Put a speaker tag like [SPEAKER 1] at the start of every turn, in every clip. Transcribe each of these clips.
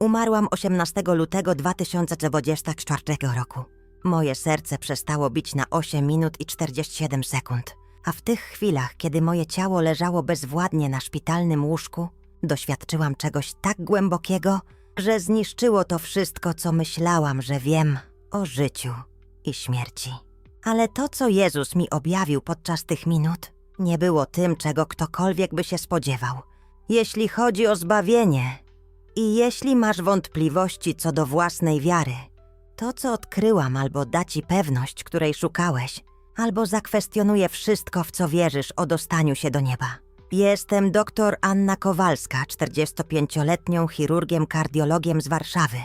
[SPEAKER 1] Umarłam 18 lutego 2024 roku. Moje serce przestało bić na 8 minut i 47 sekund. A w tych chwilach, kiedy moje ciało leżało bezwładnie na szpitalnym łóżku, doświadczyłam czegoś tak głębokiego, że zniszczyło to wszystko, co myślałam, że wiem o życiu i śmierci. Ale to, co Jezus mi objawił podczas tych minut, nie było tym, czego ktokolwiek by się spodziewał. Jeśli chodzi o zbawienie i jeśli masz wątpliwości co do własnej wiary, to, co odkryłam, albo da ci pewność, której szukałeś, albo zakwestionuje wszystko, w co wierzysz o dostaniu się do nieba. Jestem dr Anna Kowalska, 45-letnią chirurgiem kardiologiem z Warszawy,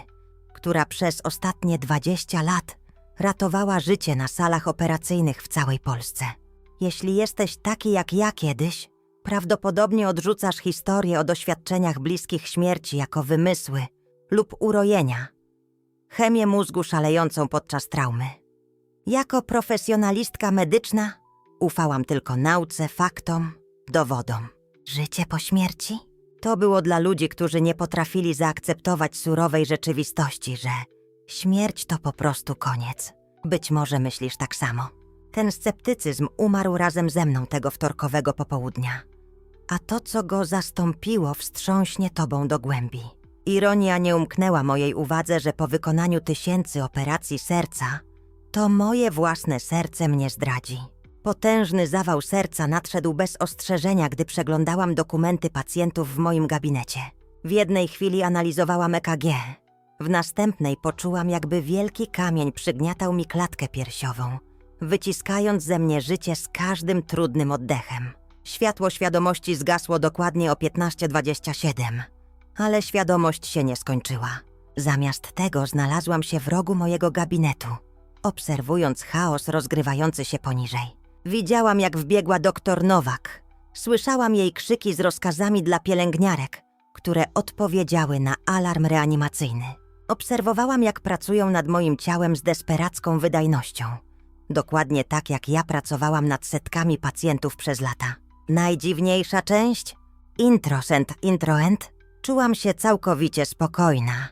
[SPEAKER 1] która przez ostatnie 20 lat ratowała życie na salach operacyjnych w całej Polsce. Jeśli jesteś taki jak ja kiedyś, prawdopodobnie odrzucasz historię o doświadczeniach bliskich śmierci jako wymysły lub urojenia, chemię mózgu szalejącą podczas traumy. Jako profesjonalistka medyczna ufałam tylko nauce, faktom, dowodom. Życie po śmierci? To było dla ludzi, którzy nie potrafili zaakceptować surowej rzeczywistości, że śmierć to po prostu koniec. Być może myślisz tak samo. Ten sceptycyzm umarł razem ze mną tego wtorkowego popołudnia. A to, co go zastąpiło, wstrząśnie tobą do głębi. Ironia nie umknęła mojej uwadze, że po wykonaniu tysięcy operacji serca, to moje własne serce mnie zdradzi. Potężny zawał serca nadszedł bez ostrzeżenia, gdy przeglądałam dokumenty pacjentów w moim gabinecie. W jednej chwili analizowałam EKG. W następnej poczułam, jakby wielki kamień przygniatał mi klatkę piersiową, wyciskając ze mnie życie z każdym trudnym oddechem. Światło świadomości zgasło dokładnie o 15.27, ale świadomość się nie skończyła. Zamiast tego znalazłam się w rogu mojego gabinetu, obserwując chaos rozgrywający się poniżej. Widziałam, jak wbiegła doktor Nowak. Słyszałam jej krzyki z rozkazami dla pielęgniarek, które odpowiedziały na alarm reanimacyjny. Obserwowałam, jak pracują nad moim ciałem z desperacką wydajnością. Dokładnie tak, jak ja pracowałam nad setkami pacjentów przez lata. Najdziwniejsza część? Introsent, introent? Czułam się całkowicie spokojna.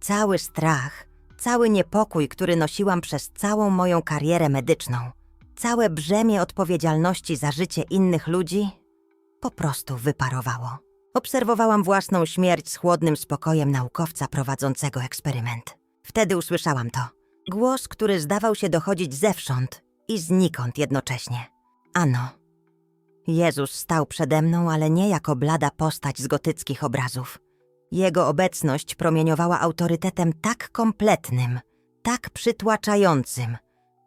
[SPEAKER 1] Cały strach, cały niepokój, który nosiłam przez całą moją karierę medyczną, całe brzemię odpowiedzialności za życie innych ludzi po prostu wyparowało. Obserwowałam własną śmierć z chłodnym spokojem naukowca prowadzącego eksperyment. Wtedy usłyszałam to. Głos, który zdawał się dochodzić zewsząd i znikąd jednocześnie. Ano. Jezus stał przede mną, ale nie jako blada postać z gotyckich obrazów. Jego obecność promieniowała autorytetem tak kompletnym, tak przytłaczającym,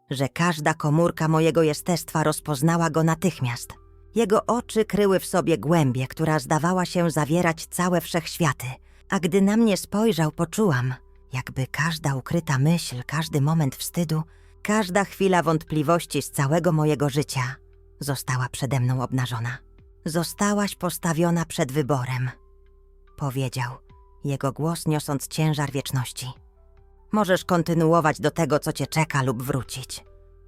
[SPEAKER 1] że każda komórka mojego jestestwa rozpoznała go natychmiast. Jego oczy kryły w sobie głębię, która zdawała się zawierać całe wszechświaty, a gdy na mnie spojrzał, poczułam, jakby każda ukryta myśl, każdy moment wstydu, każda chwila wątpliwości z całego mojego życia została przede mną obnażona. Zostałaś postawiona przed wyborem, powiedział, jego głos niosąc ciężar wieczności. Możesz kontynuować do tego, co cię czeka, lub wrócić.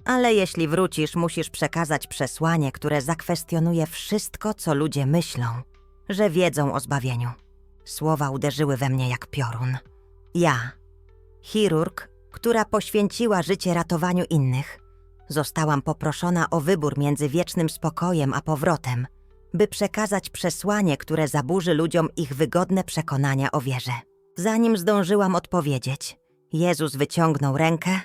[SPEAKER 1] Ale jeśli wrócisz, musisz przekazać przesłanie, które zakwestionuje wszystko, co ludzie myślą, że wiedzą o zbawieniu. Słowa uderzyły we mnie jak piorun. Ja, chirurg, która poświęciła życie ratowaniu innych, zostałam poproszona o wybór między wiecznym spokojem a powrotem, by przekazać przesłanie, które zaburzy ludziom ich wygodne przekonania o wierze. Zanim zdążyłam odpowiedzieć, Jezus wyciągnął rękę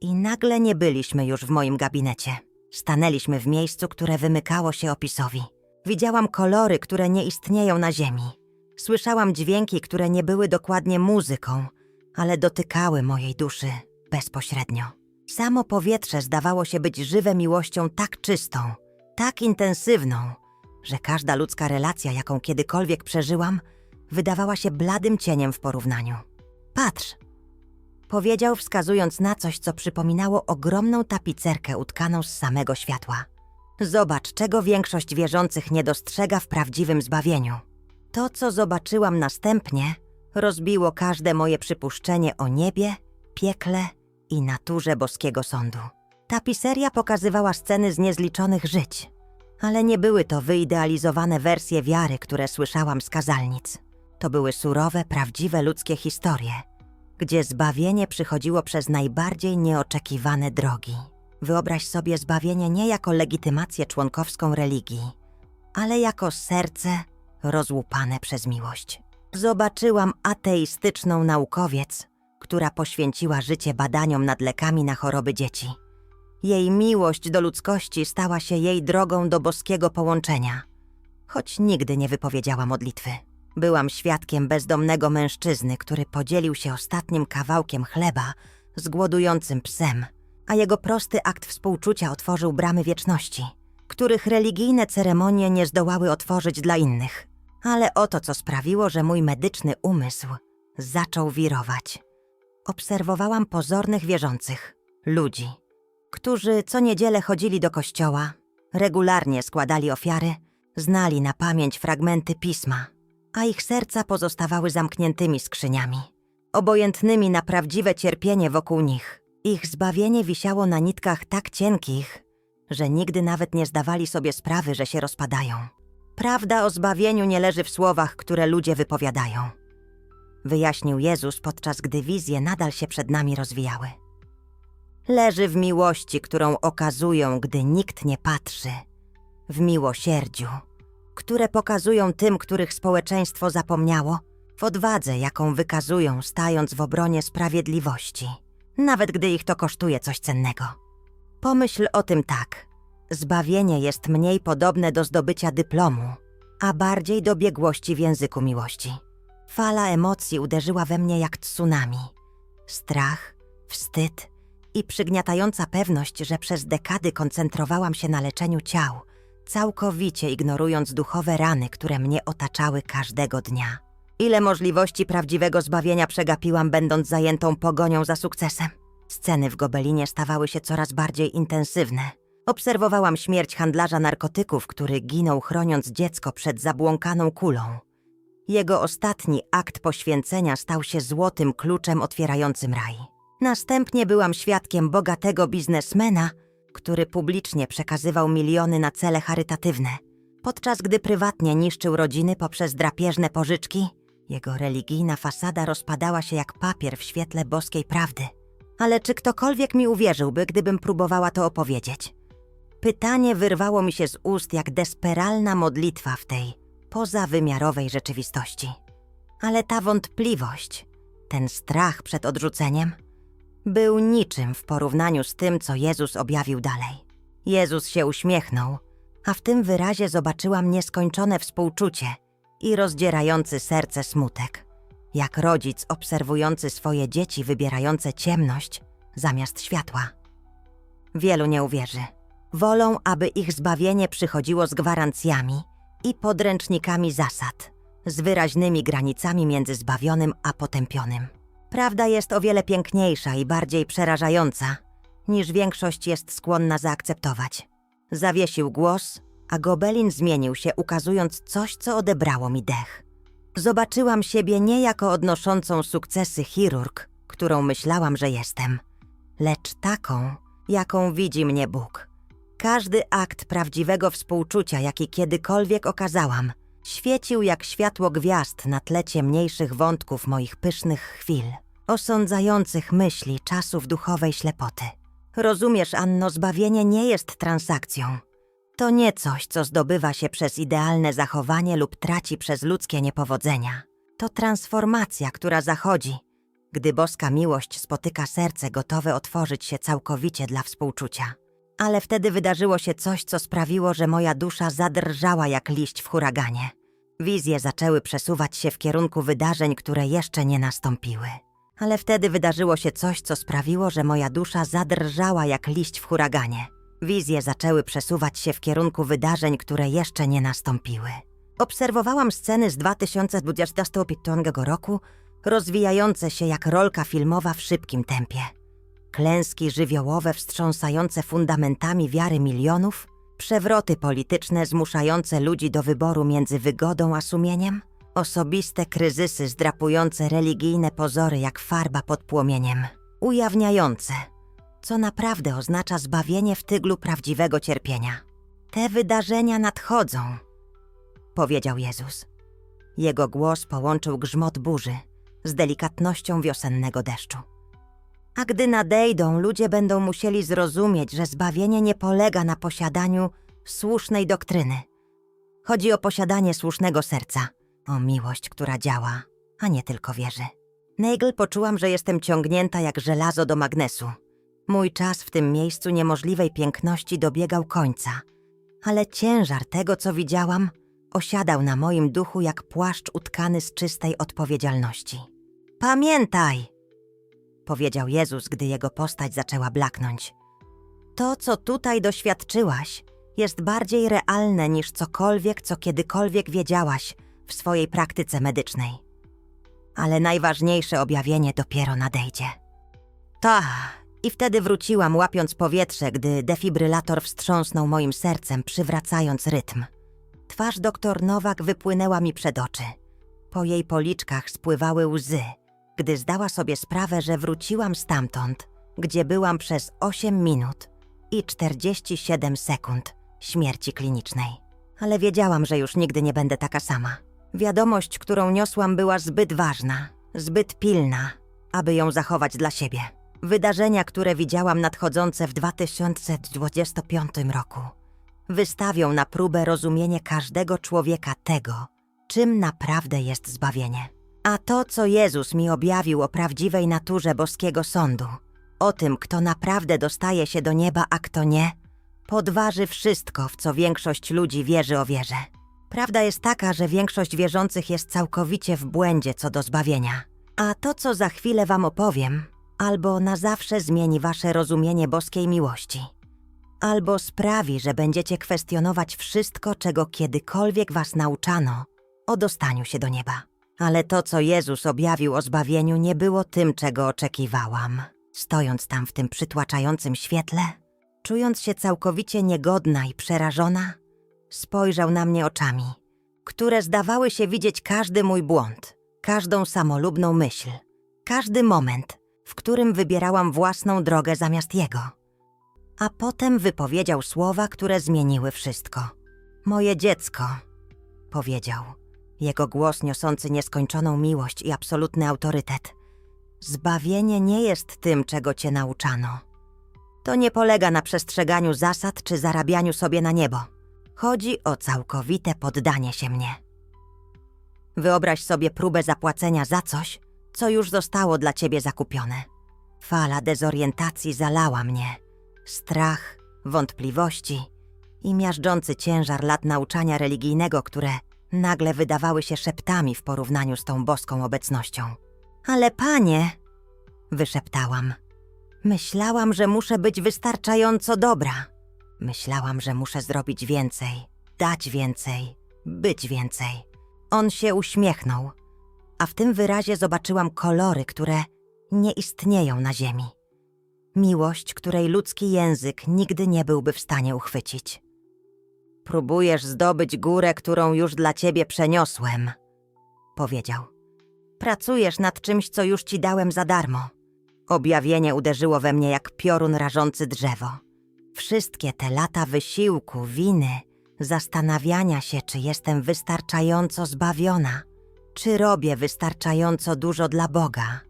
[SPEAKER 1] i nagle nie byliśmy już w moim gabinecie. Stanęliśmy w miejscu, które wymykało się opisowi. Widziałam kolory, które nie istnieją na ziemi. Słyszałam dźwięki, które nie były dokładnie muzyką, ale dotykały mojej duszy bezpośrednio. Samo powietrze zdawało się być żywe miłością tak czystą, tak intensywną, że każda ludzka relacja, jaką kiedykolwiek przeżyłam, wydawała się bladym cieniem w porównaniu. Patrz, powiedział, wskazując na coś, co przypominało ogromną tapicerkę utkaną z samego światła. Zobacz, czego większość wierzących nie dostrzega w prawdziwym zbawieniu. To, co zobaczyłam następnie, rozbiło każde moje przypuszczenie o niebie, piekle i naturze boskiego sądu. Tapiseria pokazywała sceny z niezliczonych żyć, ale nie były to wyidealizowane wersje wiary, które słyszałam z kazalnic. To były surowe, prawdziwe ludzkie historie, gdzie zbawienie przychodziło przez najbardziej nieoczekiwane drogi. Wyobraź sobie zbawienie nie jako legitymację członkowską religii, ale jako serce rozłupane przez miłość. Zobaczyłam ateistyczną naukowiec, która poświęciła życie badaniom nad lekami na choroby dzieci. Jej miłość do ludzkości stała się jej drogą do boskiego połączenia, choć nigdy nie wypowiedziała modlitwy. Byłam świadkiem bezdomnego mężczyzny, który podzielił się ostatnim kawałkiem chleba z głodującym psem, a jego prosty akt współczucia otworzył bramy wieczności, których religijne ceremonie nie zdołały otworzyć dla innych. Ale oto co sprawiło, że mój medyczny umysł zaczął wirować. Obserwowałam pozornych wierzących, ludzi, którzy co niedzielę chodzili do kościoła, regularnie składali ofiary, znali na pamięć fragmenty pisma, a ich serca pozostawały zamkniętymi skrzyniami, obojętnymi na prawdziwe cierpienie wokół nich. Ich zbawienie wisiało na nitkach tak cienkich, że nigdy nawet nie zdawali sobie sprawy, że się rozpadają. Prawda o zbawieniu nie leży w słowach, które ludzie wypowiadają. Wyjaśnił Jezus, podczas gdy wizje nadal się przed nami rozwijały. Leży w miłości, którą okazują, gdy nikt nie patrzy, w miłosierdziu, które pokazują tym, których społeczeństwo zapomniało, w odwadze, jaką wykazują, stając w obronie sprawiedliwości, nawet gdy ich to kosztuje coś cennego. Pomyśl o tym tak. Zbawienie jest mniej podobne do zdobycia dyplomu, a bardziej do biegłości w języku miłości. Fala emocji uderzyła we mnie jak tsunami. Strach, wstyd i przygniatająca pewność, że przez dekady koncentrowałam się na leczeniu ciał, całkowicie ignorując duchowe rany, które mnie otaczały każdego dnia. Ile możliwości prawdziwego zbawienia przegapiłam, będąc zajętą pogonią za sukcesem. Sceny w Gobelinie stawały się coraz bardziej intensywne. Obserwowałam śmierć handlarza narkotyków, który ginął chroniąc dziecko przed zabłąkaną kulą. Jego ostatni akt poświęcenia stał się złotym kluczem otwierającym raj. Następnie byłam świadkiem bogatego biznesmena, który publicznie przekazywał miliony na cele charytatywne, podczas gdy prywatnie niszczył rodziny poprzez drapieżne pożyczki. Jego religijna fasada rozpadała się jak papier w świetle boskiej prawdy. Ale czy ktokolwiek mi uwierzyłby, gdybym próbowała to opowiedzieć? Pytanie wyrwało mi się z ust jak desperalna modlitwa w tej pozawymiarowej rzeczywistości. Ale ta wątpliwość, ten strach przed odrzuceniem, był niczym w porównaniu z tym, co Jezus objawił dalej. Jezus się uśmiechnął, a w tym wyrazie zobaczyłam nieskończone współczucie i rozdzierający serce smutek, jak rodzic obserwujący swoje dzieci wybierające ciemność zamiast światła. Wielu nie uwierzy. Wolą, aby ich zbawienie przychodziło z gwarancjami i podręcznikami zasad, z wyraźnymi granicami między zbawionym a potępionym. Prawda jest o wiele piękniejsza i bardziej przerażająca, niż większość jest skłonna zaakceptować. Zawiesił głos, a Gobelin zmienił się, ukazując coś, co odebrało mi dech. Zobaczyłam siebie nie jako odnoszącą sukcesy chirurg, którą myślałam, że jestem, lecz taką, jaką widzi mnie Bóg. Każdy akt prawdziwego współczucia, jaki kiedykolwiek okazałam, świecił jak światło gwiazd na tle ciemniejszych wątków moich pysznych chwil, osądzających myśli czasów duchowej ślepoty. Rozumiesz, Anno, zbawienie nie jest transakcją. To nie coś, co zdobywa się przez idealne zachowanie lub traci przez ludzkie niepowodzenia. To transformacja, która zachodzi, gdy boska miłość spotyka serce gotowe otworzyć się całkowicie dla współczucia. Ale wtedy wydarzyło się coś, co sprawiło, że moja dusza zadrżała jak liść w huraganie. Wizje zaczęły przesuwać się w kierunku wydarzeń, które jeszcze nie nastąpiły. Ale wtedy wydarzyło się coś, co sprawiło, że moja dusza zadrżała jak liść w huraganie. Wizje zaczęły przesuwać się w kierunku wydarzeń, które jeszcze nie nastąpiły. Obserwowałam sceny z 2025 roku, rozwijające się jak rolka filmowa w szybkim tempie. Klęski żywiołowe wstrząsające fundamentami wiary milionów, przewroty polityczne zmuszające ludzi do wyboru między wygodą a sumieniem, osobiste kryzysy zdrapujące religijne pozory jak farba pod płomieniem, ujawniające, co naprawdę oznacza zbawienie w tyglu prawdziwego cierpienia. Te wydarzenia nadchodzą, powiedział Jezus. Jego głos połączył grzmot burzy z delikatnością wiosennego deszczu. A gdy nadejdą, ludzie będą musieli zrozumieć, że zbawienie nie polega na posiadaniu słusznej doktryny. Chodzi o posiadanie słusznego serca, o miłość, która działa, a nie tylko wierzy. Nagel poczułam, że jestem ciągnięta jak żelazo do magnesu. Mój czas w tym miejscu niemożliwej piękności dobiegał końca, ale ciężar tego, co widziałam, osiadał na moim duchu jak płaszcz utkany z czystej odpowiedzialności. Pamiętaj, powiedział Jezus, gdy jego postać zaczęła blaknąć. To, co tutaj doświadczyłaś, jest bardziej realne niż cokolwiek, co kiedykolwiek wiedziałaś w swojej praktyce medycznej. Ale najważniejsze objawienie dopiero nadejdzie. Ta, i wtedy wróciłam, łapiąc powietrze, gdy defibrylator wstrząsnął moim sercem, przywracając rytm. Twarz doktor Nowak wypłynęła mi przed oczy. Po jej policzkach spływały łzy, gdy zdała sobie sprawę, że wróciłam stamtąd, gdzie byłam przez 8 minut i 47 sekund śmierci klinicznej. Ale wiedziałam, że już nigdy nie będę taka sama. Wiadomość, którą niosłam, była zbyt ważna, zbyt pilna, aby ją zachować dla siebie. Wydarzenia, które widziałam nadchodzące w 2025 roku, wystawią na próbę rozumienie każdego człowieka tego, czym naprawdę jest zbawienie. A to, co Jezus mi objawił o prawdziwej naturze boskiego sądu, o tym, kto naprawdę dostaje się do nieba, a kto nie, podważy wszystko, w co większość ludzi wierzy o wierze. Prawda jest taka, że większość wierzących jest całkowicie w błędzie co do zbawienia. A to, co za chwilę wam opowiem, albo na zawsze zmieni wasze rozumienie boskiej miłości, albo sprawi, że będziecie kwestionować wszystko, czego kiedykolwiek was nauczano o dostaniu się do nieba. Ale to, co Jezus objawił o zbawieniu, nie było tym, czego oczekiwałam. Stojąc tam w tym przytłaczającym świetle, czując się całkowicie niegodna i przerażona, spojrzał na mnie oczami, które zdawały się widzieć każdy mój błąd, każdą samolubną myśl, każdy moment, w którym wybierałam własną drogę zamiast jego. A potem wypowiedział słowa, które zmieniły wszystko. Moje dziecko, powiedział, jego głos niosący nieskończoną miłość i absolutny autorytet. Zbawienie nie jest tym, czego cię nauczano. To nie polega na przestrzeganiu zasad czy zarabianiu sobie na niebo. Chodzi o całkowite poddanie się mnie. Wyobraź sobie próbę zapłacenia za coś, co już zostało dla ciebie zakupione. Fala dezorientacji zalała mnie. Strach, wątpliwości i miażdżący ciężar lat nauczania religijnego, które nagle wydawały się szeptami w porównaniu z tą boską obecnością. Ale panie, wyszeptałam. Myślałam, że muszę być wystarczająco dobra. Myślałam, że muszę zrobić więcej, dać więcej, być więcej. On się uśmiechnął, a w tym wyrazie zobaczyłam kolory, które nie istnieją na ziemi. Miłość, której ludzki język nigdy nie byłby w stanie uchwycić. Próbujesz zdobyć górę, którą już dla ciebie przeniosłem, powiedział. Pracujesz nad czymś, co już ci dałem za darmo. Objawienie uderzyło we mnie jak piorun rażący drzewo. Wszystkie te lata wysiłku, winy, zastanawiania się, czy jestem wystarczająco zbawiona, czy robię wystarczająco dużo dla Boga.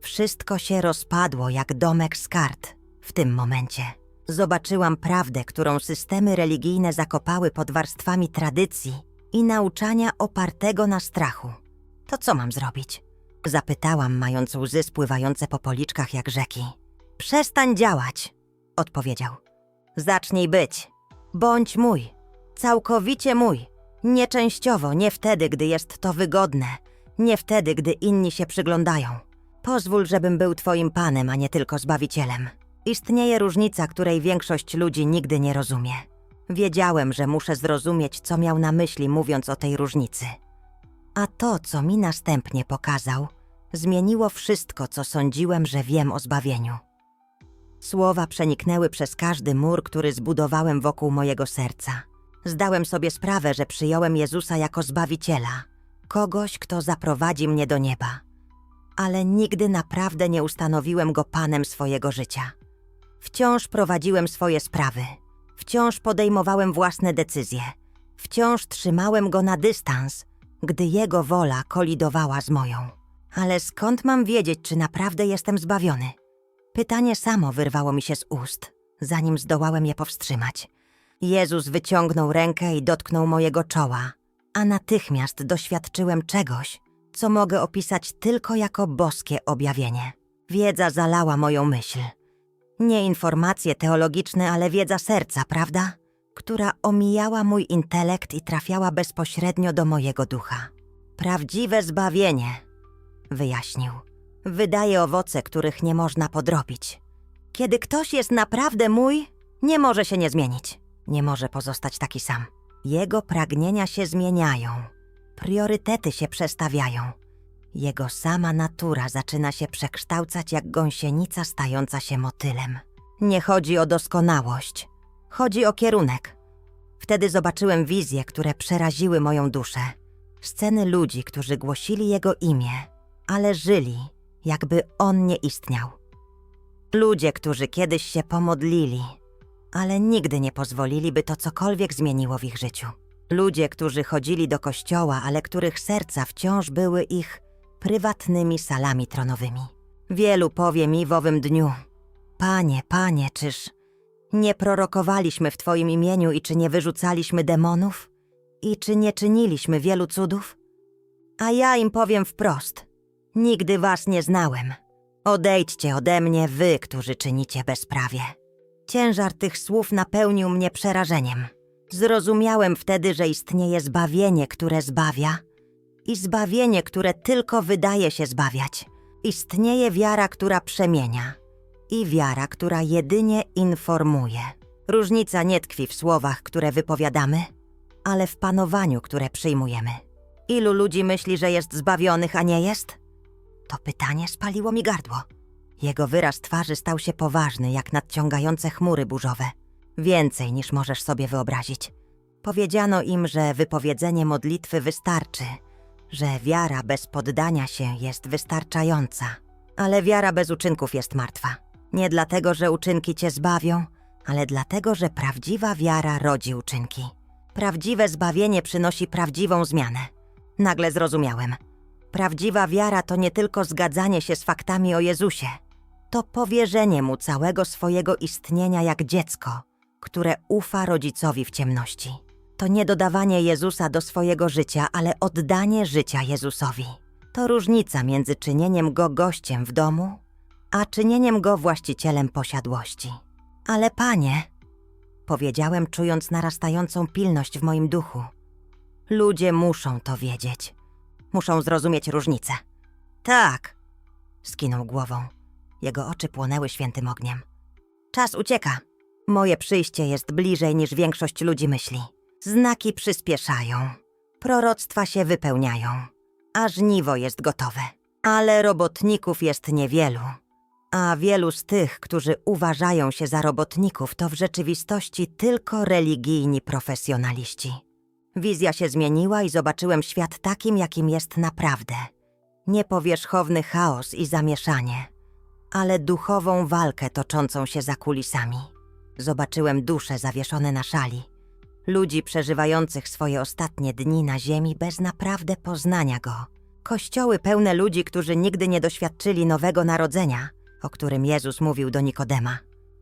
[SPEAKER 1] Wszystko się rozpadło jak domek z kart w tym momencie. Zobaczyłam prawdę, którą systemy religijne zakopały pod warstwami tradycji i nauczania opartego na strachu. To co mam zrobić? Zapytałam, mając łzy spływające po policzkach jak rzeki. Przestań działać, odpowiedział. Zacznij być. Bądź mój. Całkowicie mój. Nie częściowo, nie wtedy, gdy jest to wygodne, nie wtedy, gdy inni się przyglądają. Pozwól, żebym był Twoim panem, a nie tylko zbawicielem. Istnieje różnica, której większość ludzi nigdy nie rozumie. Wiedziałem, że muszę zrozumieć, co miał na myśli, mówiąc o tej różnicy. A to, co mi następnie pokazał, zmieniło wszystko, co sądziłem, że wiem o zbawieniu. Słowa przeniknęły przez każdy mur, który zbudowałem wokół mojego serca. Zdałem sobie sprawę, że przyjąłem Jezusa jako zbawiciela, kogoś, kto zaprowadzi mnie do nieba. Ale nigdy naprawdę nie ustanowiłem go panem swojego życia. Wciąż prowadziłem swoje sprawy, wciąż podejmowałem własne decyzje, wciąż trzymałem go na dystans, gdy Jego wola kolidowała z moją. Ale skąd mam wiedzieć, czy naprawdę jestem zbawiony? Pytanie samo wyrwało mi się z ust, zanim zdołałem je powstrzymać. Jezus wyciągnął rękę i dotknął mojego czoła, a natychmiast doświadczyłem czegoś, co mogę opisać tylko jako boskie objawienie. Wiedza zalała moją myśl. Nie informacje teologiczne, ale wiedza serca, prawda? Która omijała mój intelekt i trafiała bezpośrednio do mojego ducha. Prawdziwe zbawienie, wyjaśnił. Wydaje owoce, których nie można podrobić. Kiedy ktoś jest naprawdę mój, nie może się nie zmienić. Nie może pozostać taki sam. Jego pragnienia się zmieniają. Priorytety się przestawiają. Jego sama natura zaczyna się przekształcać jak gąsienica stająca się motylem. Nie chodzi o doskonałość, chodzi o kierunek. Wtedy zobaczyłem wizje, które przeraziły moją duszę. Sceny ludzi, którzy głosili jego imię, ale żyli, jakby on nie istniał. Ludzie, którzy kiedyś się pomodlili, ale nigdy nie pozwolili, by to cokolwiek zmieniło w ich życiu. Ludzie, którzy chodzili do kościoła, ale których serca wciąż były ich prywatnymi salami tronowymi. Wielu powie mi w owym dniu: Panie, panie, czyż nie prorokowaliśmy w Twoim imieniu i czy nie wyrzucaliśmy demonów? I czy nie czyniliśmy wielu cudów? A ja im powiem wprost: Nigdy Was nie znałem. Odejdźcie ode mnie, wy, którzy czynicie bezprawie. Ciężar tych słów napełnił mnie przerażeniem. Zrozumiałem wtedy, że istnieje zbawienie, które zbawia, i zbawienie, które tylko wydaje się zbawiać. Istnieje wiara, która przemienia, i wiara, która jedynie informuje. Różnica nie tkwi w słowach, które wypowiadamy, ale w panowaniu, które przyjmujemy. Ilu ludzi myśli, że jest zbawionych, a nie jest? To pytanie spaliło mi gardło. Jego wyraz twarzy stał się poważny, jak nadciągające chmury burzowe. Więcej niż możesz sobie wyobrazić. Powiedziano im, że wypowiedzenie modlitwy wystarczy, że wiara bez poddania się jest wystarczająca. Ale wiara bez uczynków jest martwa. Nie dlatego, że uczynki cię zbawią, ale dlatego, że prawdziwa wiara rodzi uczynki. Prawdziwe zbawienie przynosi prawdziwą zmianę. Nagle zrozumiałem. Prawdziwa wiara to nie tylko zgadzanie się z faktami o Jezusie, to powierzenie mu całego swojego istnienia jak dziecko, które ufa rodzicowi w ciemności. To nie dodawanie Jezusa do swojego życia, ale oddanie życia Jezusowi. To różnica między czynieniem go gościem w domu, a czynieniem go właścicielem posiadłości. Ale panie, powiedziałem, czując narastającą pilność w moim duchu, ludzie muszą to wiedzieć. Muszą zrozumieć różnicę. Tak, skinął głową. Jego oczy płonęły świętym ogniem. Czas ucieka. Moje przyjście jest bliżej niż większość ludzi myśli. Znaki przyspieszają, proroctwa się wypełniają, a żniwo jest gotowe. Ale robotników jest niewielu. A wielu z tych, którzy uważają się za robotników, to w rzeczywistości tylko religijni profesjonaliści. Wizja się zmieniła i zobaczyłem świat takim, jakim jest naprawdę. Nie powierzchowny chaos i zamieszanie, ale duchową walkę toczącą się za kulisami. Zobaczyłem dusze zawieszone na szali, ludzi przeżywających swoje ostatnie dni na ziemi bez naprawdę poznania go. Kościoły pełne ludzi, którzy nigdy nie doświadczyli nowego narodzenia, o którym Jezus mówił do Nikodema.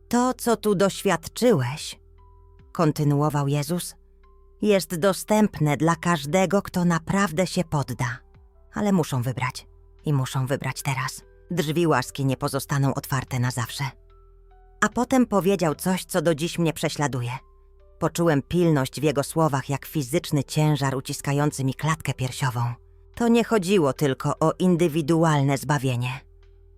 [SPEAKER 1] To, co tu doświadczyłeś, kontynuował Jezus, jest dostępne dla każdego, kto naprawdę się podda. Ale muszą wybrać. I muszą wybrać teraz. Drzwi łaski nie pozostaną otwarte na zawsze. A potem powiedział coś, co do dziś mnie prześladuje. Poczułem pilność w jego słowach, jak fizyczny ciężar uciskający mi klatkę piersiową. To nie chodziło tylko o indywidualne zbawienie.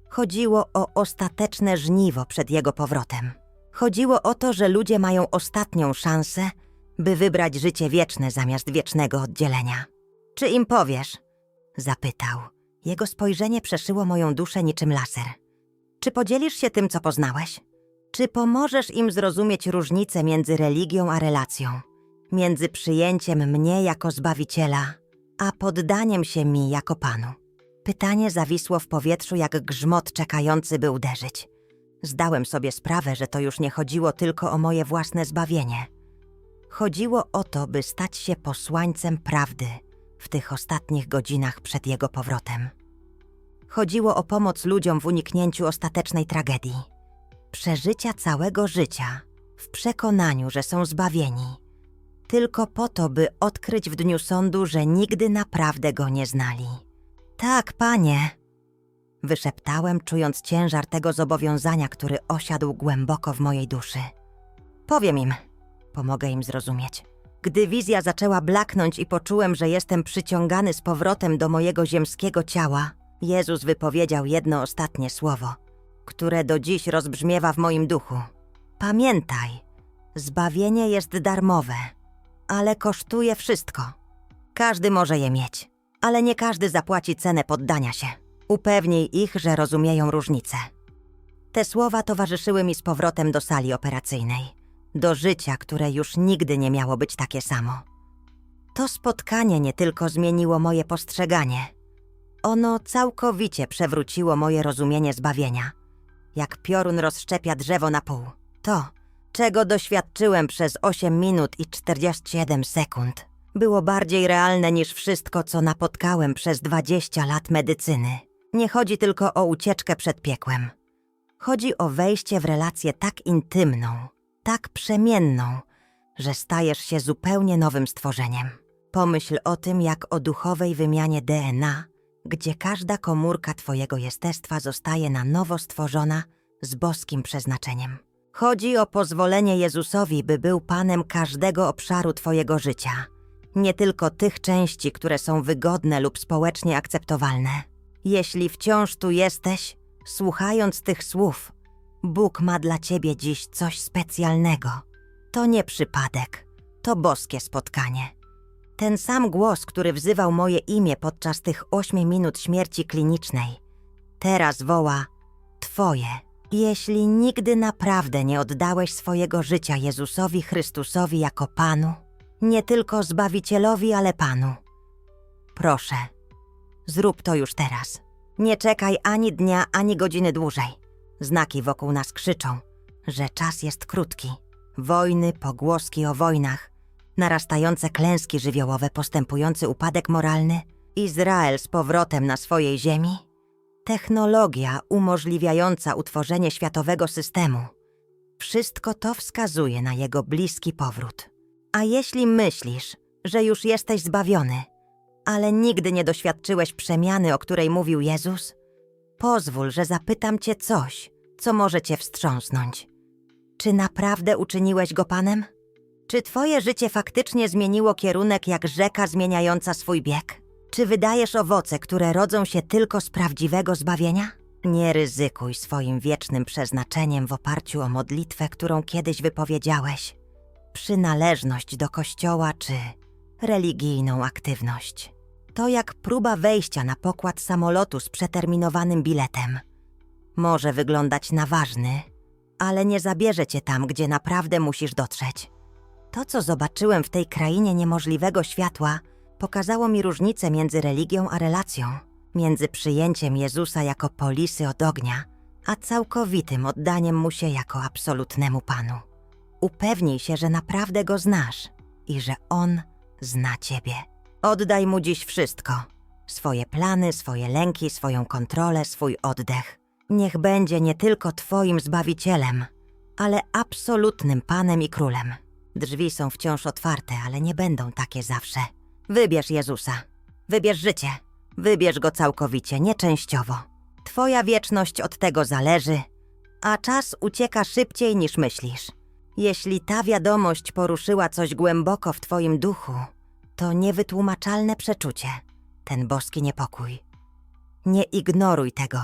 [SPEAKER 1] Chodziło o ostateczne żniwo przed jego powrotem. Chodziło o to, że ludzie mają ostatnią szansę, by wybrać życie wieczne zamiast wiecznego oddzielenia. Czy im powiesz? Zapytał. Jego spojrzenie przeszyło moją duszę niczym laser. Czy podzielisz się tym, co poznałeś? Czy pomożesz im zrozumieć różnicę między religią a relacją? Między przyjęciem mnie jako zbawiciela, a poddaniem się mi jako panu? Pytanie zawisło w powietrzu jak grzmot czekający, by uderzyć. Zdałem sobie sprawę, że to już nie chodziło tylko o moje własne zbawienie. Chodziło o to, by stać się posłańcem prawdy w tych ostatnich godzinach przed jego powrotem. Chodziło o pomoc ludziom w uniknięciu ostatecznej tragedii. Przeżycia całego życia w przekonaniu, że są zbawieni, tylko po to, by odkryć w dniu sądu, że nigdy naprawdę go nie znali. Tak, panie, wyszeptałem, czując ciężar tego zobowiązania, który osiadł głęboko w mojej duszy. Powiem im, pomogę im zrozumieć. Gdy wizja zaczęła blaknąć i poczułem, że jestem przyciągany z powrotem do mojego ziemskiego ciała, Jezus wypowiedział jedno ostatnie słowo, które do dziś rozbrzmiewa w moim duchu. Pamiętaj, zbawienie jest darmowe, ale kosztuje wszystko. Każdy może je mieć, ale nie każdy zapłaci cenę poddania się. Upewnij ich, że rozumieją różnicę. Te słowa towarzyszyły mi z powrotem do sali operacyjnej, do życia, które już nigdy nie miało być takie samo. To spotkanie nie tylko zmieniło moje postrzeganie, ono całkowicie przewróciło moje rozumienie zbawienia. Jak piorun rozszczepia drzewo na pół. To, czego doświadczyłem przez 8 minut i 47 sekund, było bardziej realne niż wszystko, co napotkałem przez 20 lat medycyny. Nie chodzi tylko o ucieczkę przed piekłem. Chodzi o wejście w relację tak intymną, tak przemienną, że stajesz się zupełnie nowym stworzeniem. Pomyśl o tym, jak o duchowej wymianie DNA, gdzie każda komórka Twojego jestestwa zostaje na nowo stworzona z boskim przeznaczeniem. Chodzi o pozwolenie Jezusowi, by był Panem każdego obszaru Twojego życia, nie tylko tych części, które są wygodne lub społecznie akceptowalne. Jeśli wciąż tu jesteś, słuchając tych słów, Bóg ma dla Ciebie dziś coś specjalnego. To nie przypadek, to boskie spotkanie. Ten sam głos, który wzywał moje imię podczas tych ośmiu minut śmierci klinicznej, teraz woła Twoje. Jeśli nigdy naprawdę nie oddałeś swojego życia Jezusowi Chrystusowi jako Panu, nie tylko Zbawicielowi, ale Panu, proszę, zrób to już teraz. Nie czekaj ani dnia, ani godziny dłużej. Znaki wokół nas krzyczą, że czas jest krótki. Wojny, pogłoski o wojnach, narastające klęski żywiołowe, postępujący upadek moralny, Izrael z powrotem na swojej ziemi, technologia umożliwiająca utworzenie światowego systemu. Wszystko to wskazuje na jego bliski powrót. A jeśli myślisz, że już jesteś zbawiony, ale nigdy nie doświadczyłeś przemiany, o której mówił Jezus, pozwól, że zapytam cię coś, co może cię wstrząsnąć. Czy naprawdę uczyniłeś go Panem? Czy twoje życie faktycznie zmieniło kierunek jak rzeka zmieniająca swój bieg? Czy wydajesz owoce, które rodzą się tylko z prawdziwego zbawienia? Nie ryzykuj swoim wiecznym przeznaczeniem w oparciu o modlitwę, którą kiedyś wypowiedziałeś, przynależność do kościoła czy religijną aktywność. To jak próba wejścia na pokład samolotu z przeterminowanym biletem. Może wyglądać na ważny, ale nie zabierze cię tam, gdzie naprawdę musisz dotrzeć. To, co zobaczyłem w tej krainie niemożliwego światła, pokazało mi różnicę między religią a relacją, między przyjęciem Jezusa jako polisy od ognia, a całkowitym oddaniem mu się jako absolutnemu Panu. Upewnij się, że naprawdę go znasz i że on zna ciebie. Oddaj mu dziś wszystko: swoje plany, swoje lęki, swoją kontrolę, swój oddech. Niech będzie nie tylko Twoim zbawicielem, ale absolutnym Panem i Królem. Drzwi są wciąż otwarte, ale nie będą takie zawsze. Wybierz Jezusa. Wybierz życie. Wybierz go całkowicie, nie częściowo. Twoja wieczność od tego zależy, a czas ucieka szybciej niż myślisz. Jeśli ta wiadomość poruszyła coś głęboko w Twoim duchu, to niewytłumaczalne przeczucie, ten boski niepokój. Nie ignoruj tego.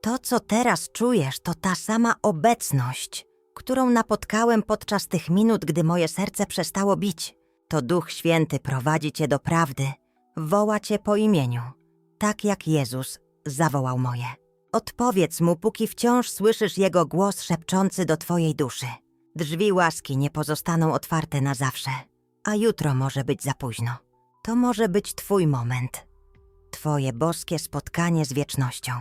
[SPEAKER 1] To, co teraz czujesz, to ta sama obecność, którą napotkałem podczas tych minut, gdy moje serce przestało bić. To Duch Święty prowadzi cię do prawdy, woła cię po imieniu, tak jak Jezus zawołał moje. Odpowiedz mu, póki wciąż słyszysz jego głos szepczący do twojej duszy. Drzwi łaski nie pozostaną otwarte na zawsze, a jutro może być za późno. To może być twój moment, twoje boskie spotkanie z wiecznością.